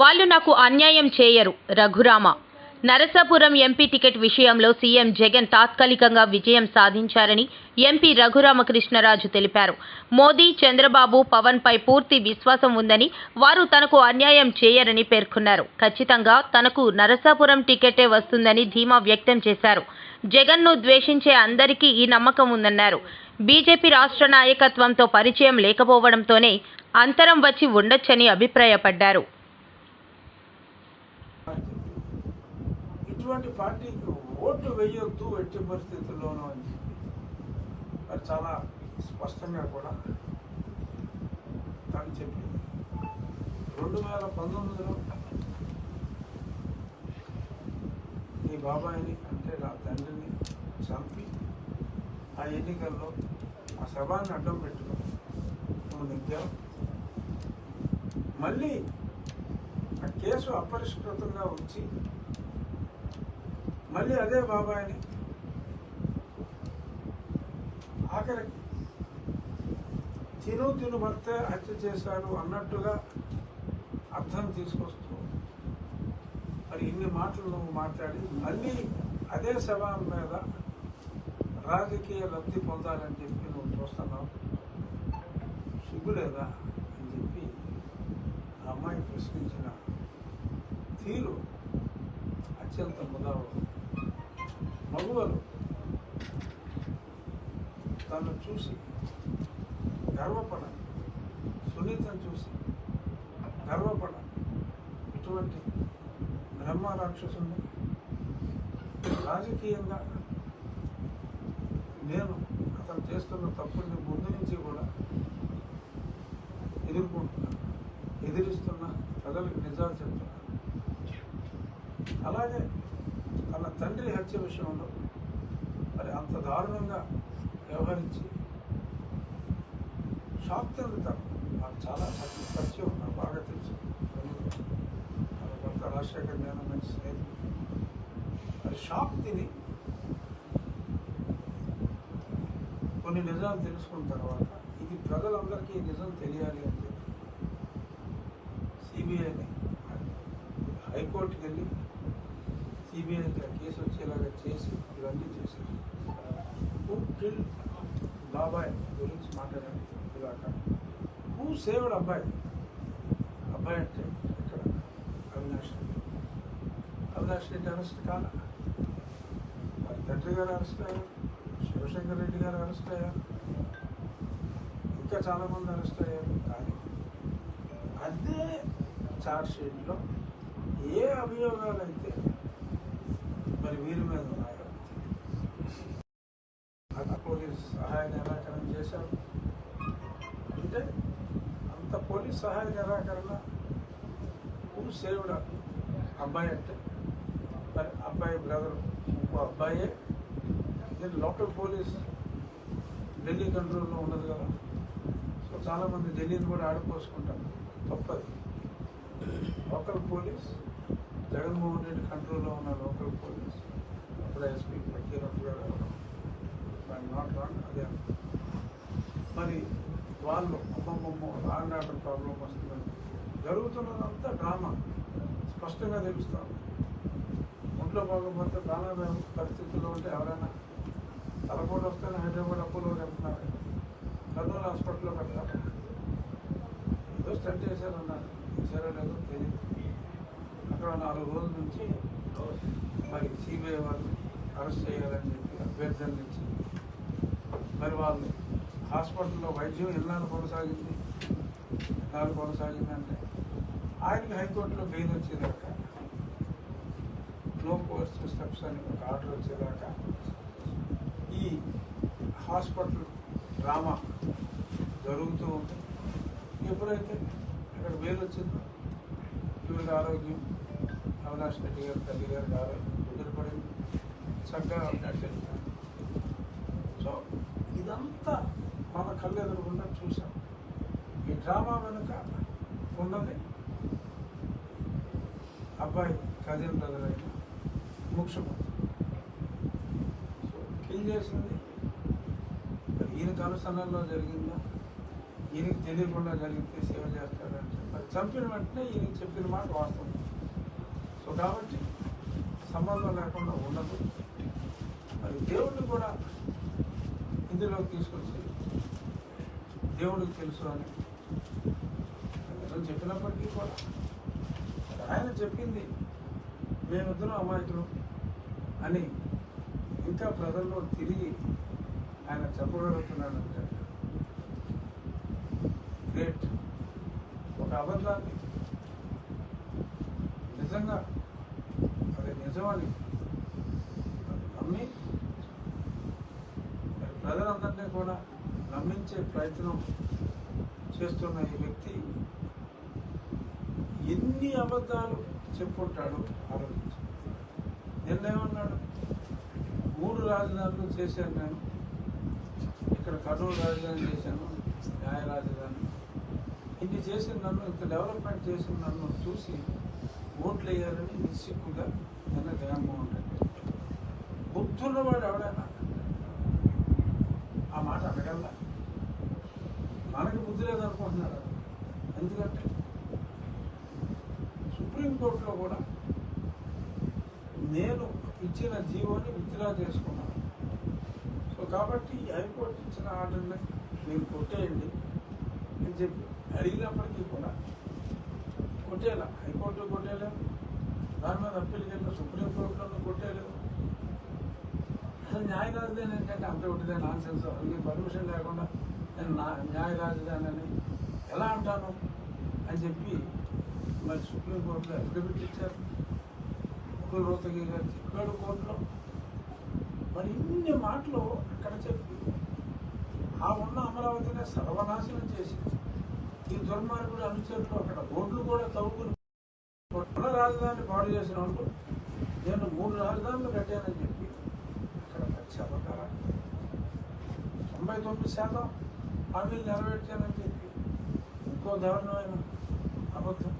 వాళ్ళు నాకు అన్యాయం చేయరు. రఘురామ నరసాపురం ఎంపీ టికెట్ విషయంలో సీఎం జగన్ తాత్కాలికంగా విజయం సాధించారని ఎంపీ రఘురామకృష్ణరాజు తెలిపారు. మోదీ చంద్రబాబు పవన్ పై పూర్తి విశ్వాసం ఉందని వారు తనకు అన్యాయం చేయరని పేర్కొన్నారు. ఖచ్చితంగా తనకు నరసాపురం టికెటే వస్తుందని ధీమా వ్యక్తం చేశారు. జగన్ను ద్వేషించే అందరికీ ఈ నమ్మకం ఉందన్నారు. బీజేపీ రాష్ట్ర నాయకత్వంతో పరిచయం లేకపోవడంతోనే అంతరం వచ్చి ఉండొచ్చని అభిప్రాయపడ్డారు. ఇటువంటి పార్టీకి ఓటు వేయొద్దు ఎట్టి పరిస్థితుల్లోనూ అని చెప్పి. మరి చాలా స్పష్టంగా కూడా తను చెప్పింది. రెండు వేల పంతొమ్మిదిలో ఈ బాబాయిని అంటే నా తండ్రిని చంపి ఆ ఎన్నికల్లో ఆ శవాన్ని అడ్డం పెట్టుకుని నువ్వు నెగ్గావు మళ్ళీ ఆ కేసు అపరిష్కృతంగా ఉంచి మళ్ళీ అదే బాబాయిని. ఆఖరికి తిను తిను భర్తే హత్య చేశాడు అన్నట్టుగా అర్థం తీసుకొస్తూ మరి ఇన్ని మాటలు నువ్వు మాట్లాడి మళ్ళీ అదే శవం మీద రాజకీయ లబ్ధి పొందాలని చెప్పి నువ్వు చూస్తున్నావు. సిగ్గులేదా అని చెప్పి అమ్మాయి ప్రశ్నించిన తీరు అత్యంత ముదావరు మగువలు తను చూసి గర్వపడాలి సునీతను చూసి గర్వపడాలి ఇటువంటి బ్రహ్మ రాక్షసుని రాజకీయంగా నేను అతను చేస్తున్న తప్పుల్ని ముందు నుంచి కూడా ఎదుర్కొంటున్నాను ఎదిరిస్తున్న ప్రజలకు నిజాలు చెప్తున్నాను అలాగే తన తండ్రి హత్య విషయంలో మరి అంత దారుణంగా వ్యవహరించి షాక్ చెందుతాను నాకు చాలా మంచి పరిచయం నాకు బాగా తెలుసు. కొంత రాజశేఖర్ నేను మంచి స్నేహితులు మరి షాక్ తిని కొన్ని నిజాలు తెలుసుకున్న తర్వాత ఇది ప్రజలందరికీ నిజం తెలియాలి అని చెప్పి సిబిఐని హైకోర్టుకి వెళ్ళి సిబిఐ ఆ కేసు వచ్చేలాగా చేసి ఇవన్నీ చేశారు హూ కిల్ బాబాయ్ గురించి మాట్లాడాను ఇలాక హూ సేవ్డ్ అబ్బాయి అబ్బాయి అంటే ఇక్కడ అవినాష్ రెడ్డి. అవినాష్ రెడ్డి అరెస్ట్ కాల? వారి తండ్రి గారు అరెస్ట్ అయ్యారు? శివశంకర్ రెడ్డి గారు అరెస్ట్ అయ్యారు? ఇంకా చాలామంది అరెస్ట్ అయ్యారు. కానీ అదే చార్జ్ షీట్లో ఏ అభియోగాలు అయితే మరి వీరి మీద ఉన్నాయా పోలీస్ సహాయ నిరాకరణ చేశారు. అంటే అంత పోలీస్ సహాయ నిరాకరణ ఊరు సేవ్డ్ అబ్బాయి అంటే మరి అబ్బాయి బ్రదర్ ఇంకో అబ్బాయే. నేను లోకల్ పోలీస్ ఢిల్లీ కంట్రోల్లో ఉండదు కదా. సో చాలామంది ఢిల్లీని కూడా ఆడిపోసుకుంటారు. తప్పది. లోకల్ పోలీస్ జగన్మోహన్ రెడ్డి కంట్రోల్లో ఉన్న లోకల్ పోలీస్ అప్పుడు ఎస్పీ ఫకీరత్ గారు నాట్ రాంగ్ అదే. మరి వాళ్ళు అమ్మమ్మమ్మ లాండ్ ఆర్డర్ ప్రాబ్లం వస్తుందని జరుగుతున్నదంతా డ్రామా. స్పష్టంగా తెలుస్తాం. ఒంట్లో బాగోపోతే ప్రాణాపాయ పరిస్థితుల్లో ఉంటే ఎవరైనా తలపోటు వస్తేనే హైదరాబాద్ అప్పులో వెళ్తున్నారు కర్నూలు హాస్పిటల్లో పెట్టాలి ఏదో స్టంట్ చేశారన్నారు. చేశారో లేదో తెలియదు. అక్కడ నాలుగు రోజుల నుంచి మరి సిబిఐ వాళ్ళు అరెస్ట్ చేయాలని చెప్పి అభ్యర్థన నుంచి మరి వాళ్ళు హాస్పిటల్లో వైద్యం ఎన్నాళ్ళు కొనసాగింది? ఎన్నాళ్ళు కొనసాగిందంటే ఆయనకి హైకోర్టులో బెయిల్ వచ్చేదాకా నో కోర్స్ స్టెప్స్ అని ఒక ఆర్డర్ వచ్చేదాకా ఈ హాస్పిటల్ డ్రామా జరుగుతూ ఉంది. ఎప్పుడైతే ఇక్కడ బెయిల్ వచ్చిందో వివిధ ఆరోగ్యం అవినాష్ రెడ్డి గారు తల్లి గారు ఆరోగ్యం కుదిరిపడింది చక్కగా ఉన్నట్టు సో ఇదంతా మన కళ్ళు ఎదురుకుండా చూసాం. ఈ డ్రామా వెనుక ఉన్నది అబ్బాయి కజిన్ బ్రదర్ అయిన ముఖ్యమంత్రి. సో కిల్ చేసింది? మరి ఈయన కనుసన్నల్లో జరిగిందా? ఈయనకి తెలియకుండా జరిగితే సేవ చేస్తాడని చెప్పి. చంపిన వెంటనే ఈయనకి చెప్పిన మాట వాస్తవం. సో కాబట్టి సంబంధం లేకుండా ఉండదు. మరి దేవుడిని కూడా ఇందులోకి తీసుకొచ్చి దేవుడికి తెలుసు అని నిజం చెప్పినప్పటికీ కూడా. ఆయన చెప్పింది మేమిద్దరం అమాయకులు అని ఇంకా ప్రజల్లో తిరిగి ఆయన చెప్పగలుగుతున్నాడంటే గ్రేట్. ఒక అబద్ధాన్ని నిజంగా అది నిజమని నమ్మి ప్రజలందరినీ కూడా నమ్మించే ప్రయత్నం చేస్తున్న ఈ వ్యక్తి ఎన్ని అబద్ధాలు చెప్పుంటాడో ఆలోచించి. నిన్నేమన్నాడు? మూడు రాజధానులు చేశాను నేను. ఇక్కడ కర్నూలు రాజధాని చేశాను న్యాయ రాజధాని ఇన్ని చేసిన నన్ను ఇంత డెవలప్మెంట్ చేసిన నన్ను చూసి ఓట్లు వేయాలని నిస్సిగ్గుగా నిన్న జగన్మోహన్ రెడ్డి బుద్ధున్నవాడు ఎవడైనా ఆ మాట అడగల్లా మనకి బుద్ధి లేదనుకుంటున్నారు ఎందుకంటే సుప్రీంకోర్టులో కూడా నేను ఇచ్చిన జీవోని విత్డ్రా చేసుకున్నాను. సో కాబట్టి హైకోర్టు ఇచ్చిన ఆర్డర్ని మీరు కొట్టేయండి అని చెప్పి అడిగినప్పటికీ కూడా కొట్టేలా హైకోర్టు కొట్టేయలేదు దాని మీద అప్పీల్కి సుప్రీం సుప్రీంకోర్టులో కొట్టేయలేదు అసలు న్యాయ రాజధాని ఏంటంటే అంత ఒకటిదే నాన్ సెన్స్ అసలు పర్మిషన్ లేకుండా నేను నా న్యాయ రాజధాని అని ఎలా అంటాను అని చెప్పి మరి సుప్రీంకోర్టులో అఫిడవిట్ ఇచ్చారు. ముకుల్ రోహతగి గారు చెప్పాడు కోర్టులో. మరి ఇన్ని మాటలు అక్కడ చెప్పి ఆ ఉన్న అమరావతిని సర్వనాశనం చేసింది. ఈ దుర్మార్గుడు అనుచరులు అక్కడ రోడ్లు కూడా తవ్వుకుని మన రాజధాని పాడు చేసిన వాళ్ళు నేను మూడు రాజధానులు కట్టానని చెప్పి అక్కడ పచ్చి అబద్ధాలు తొంభై తొమ్మిది శాతం హామీలు నెరవేర్చానని చెప్పి ఇంకో దారుణమైన అబద్ధం.